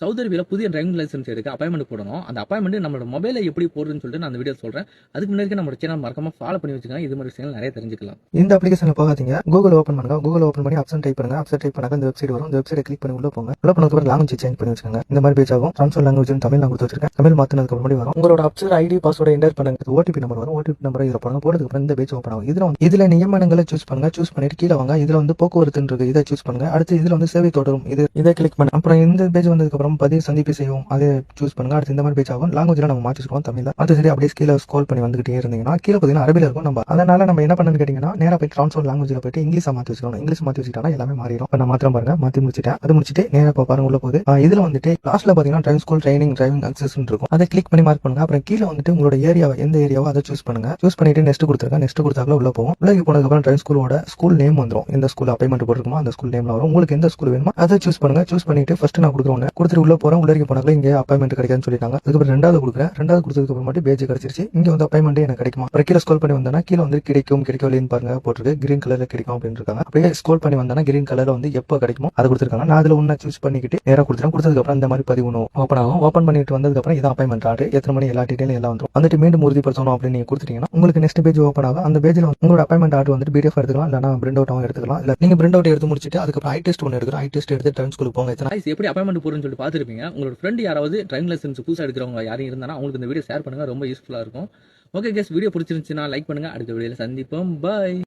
Saudi அரேபியாவில் புதிய driving licence எடுக்க அப்பாயின்மெண்ட் போடணும். அந்த அப்பாயின்மெண்ட் நம்மளோட மொபைலை எப்படி போடுறதுன்னு சொல்லிட்டு நான் அந்த வீடியோ சொல்றேன். அதுக்கு முன்னாடி நம்ம சேனல் மறக்காம ஃபாலோ பண்ணி வச்சுக்கலாம் இது மாதிரி விஷயங்கள் நிறைய தெரிஞ்சுக்கலாம். இந்த அப்ளிகேஷன் போகாதீங்க. கூகுள் ஓப்பன் பண்ணுங்க. கூகுள் ஓப்பன் பண்ணி ஆப்ஷன் டைப் பண்ணுங்க. ஆப்ஷன் டைப் பண்ணாக்க இந்த வெப்சைட் வரும். இந்த வெப்சைட் கிளிக் பண்ணி உள்ள போங்க. உள்ள போனதுக்கு லாங்குவேஜ் சேஞ்ச் பண்ணி வச்சுக்கோங்க. இந்த மாதிரி பேஜ் ஆகும். ட்ரான்ஸ்ஃபர் லாங்குவேஜ் தமிழ் நான் கொடுத்து வச்சிருக்கேன். தமிழ் மாத்தினதுக்கு முன்னாடி வரும். உங்களோட அப்சர் ஐடி பாஸ்வேர்டு என்டர் பண்ணுங்க. ஓடிபி நம்பர் வரும். ஓடிபி நம்பர் இதில் போடுங்க போனதுக்கு அப்புறம் இந்த பேஜ் ஓப்பன் ஆகும். இதில் வந்து இதில் நியமனங்களை சூஸ் பண்ணுங்க. சூஸ் பண்ணிட்டு கீழே வாங்க. இதில் வந்து போக்குவரத்துன்றது இதை சூஸ் பண்ணுங்க. அடுத்து இதில் வந்து சேவை தொடரும். இது இதை கிளிக் பண்ணுங்க அப்புறம் இந்த பேஜ் வந்ததுக்கு அப்புறம் பதிவு சந்திப்பு செய்வோம். அதை சூஸ் பண்ணுங்க. அடுத்து இந்த மாதிரி பேஜ் ஆகும். லாங்குவேஜ்ல நம்ம மாற்றிருக்கோம் தமிழ்ல. அது சரி அப்படியே கீழே ஸ்கோல் பண்ணி வந்துகிட்டே இருந்தீங்கன்னா கீழே பார்த்தீங்கன்னா அரபில இருக்கும் நம்ம. அதனால நம்ம என்ன பண்ணணும்னு கேட்டீங்கன்னா நேராக போய் ட்ரான்ஸ்ஃபர் லாங்குவேஜ்ல போயிட்டு இங்கிலீஷ் மாற்றி வச்சுக்கணும். இங்கிலீஷ் மாற்றி வச்சுக்கிட்டா எல்லாமே மாறிடும். இப்போ நான் மாத்திரம் பாருங்க. மாற்றி முடிச்சிட்டேன். அது முடிச்சுட்டு நேராக இப்போ பாருங்க உள்ள போது ஆஹ் இதுல வந்துட்டு லாஸ்ட்ல பாத்தீங்கன்னா driving school training driving access இருக்கும். அதை கிளிக் பண்ணி மார்க் பண்ணுங்க. அப்புறம் கீழே வந்துட்டு உங்களோட ஏரியாவை எந்த ஏரியாவோ அதை சூஸ் பண்ணுங்க. சூஸ் பண்ணிட்டு நெக்ஸ்ட் கொடுத்துருங்க. நெக்ஸ்ட் கொடுத்தாக்கல உள்ள போகும் உள்ள போனதுக்கு அப்புறம் ஸ்கூலோட ஸ்கூல் நேம் வந்துடும் எந்த ஸ்கூல் அப்பாயின்மெண்ட் போட்டுருக்குமோ அந்த ஸ்கூல் நேம்ல வரும். உங்களுக்கு எந்த ஸ்கூல் வேணுமோ அதை சூஸ் பண்ணுங்க. சூஸ் பண்ணிட்டு ஃபர்ஸ்ட் நான் கொடுக்குறோம் சரி உள்ள போறேன். உள்ள இருக்க இங்கே அப்பாயின்மெண்ட் கிடைக்காதுன்னு சொல்லிட்டாங்க அதுக்கப்புறம் ரெண்டாவது கொடுக்குறேன். ரெண்டாவது கொடுத்ததுக்கு அப்புறம் மட்டும் பேஜ் கிடைச்சிருச்சு. இங்க வந்து அப்பாயின்மெண்ட் எனக்கு கிடைக்குமா? அப்புறம் கீழே ஸ்கோல் பண்ணி வந்தேன்னா கீழே வந்து கிடைக்கும் கிடைக்கும் இல்லைன்னு பாருங்க போட்டுருக்கு. கிரீன் கலர்ல கிடைக்கும் அப்படின்னு இருக்காங்க. அப்படியே ஸ்கோல் பண்ணி வந்தேன்னா கிரீன் கலர்ல வந்து எப்போ கிடைக்குமோ அதை கொடுத்துருக்காங்க. நான் அதுல ஒன்னு சூஸ் பண்ணிக்கிட்டு நேரம் கொடுத்துறேன். கொடுத்ததுக்கு அப்புறம் இந்த மாதிரி பதிவு ஓப்பன் ஆகும். ஓப்பன் பண்ணிட்டு வந்ததுக்கு அப்புறம் இதான் அப்பாயின்மெண்ட் ஆர்டர் எத்தனை மணி எல்லா டீட்டெயிலும் எல்லாம் வந்துடும் வந்துட்டு மீண்டும் உறுதிப்படுத்தணும் அப்படின்னு நீங்க கொடுத்துட்டீங்கன்னா உங்களுக்கு நெக்ஸ்ட் பேஜ் ஓப்பன் ஆகும். அந்த பேஜ்ல உங்களோட அப்பாயின்மெண்ட் ஆர்டர் வந்துட்டு பிடிஎஃப் எடுத்துக்கலாம். இல்லைனா பிரிண்ட் அவுட் எடுத்துக்கலாம். இல்ல நீங்க பிரிண்ட் அவுட் எடுத்து முடிச்சிட்டு அதுக்கப்புறம் ஐ டெஸ்ட் ஒன்று எடுக்கிறோம் ஐ டெஸ்ட் எடுத்து ட்ரைவிங் போங்க. எப்படி அப்பாயின்மெண்ட் போடுறதுன்னு சொல்லிட்டு பார்த்துருப்பீங்க. உங்களோட ஃப்ரெண்ட் யாராவது டிரைவிங் லைசன்ஸ் புதுசாக எடுக்கிறவங்க யாரும் இருந்தாலும் அவங்களுக்கு இந்த வீடியோ ஷேர் பண்ணுங்கள் ரொம்ப யூஸ்ஃபுல்லாக இருக்கும். ஓகே கேஸ் வீடியோ பிடிச்சிருந்துச்சுன்னா லைக் பண்ணுங்க. அடுத்த வீடியோவில் சந்திப்போம். பாய்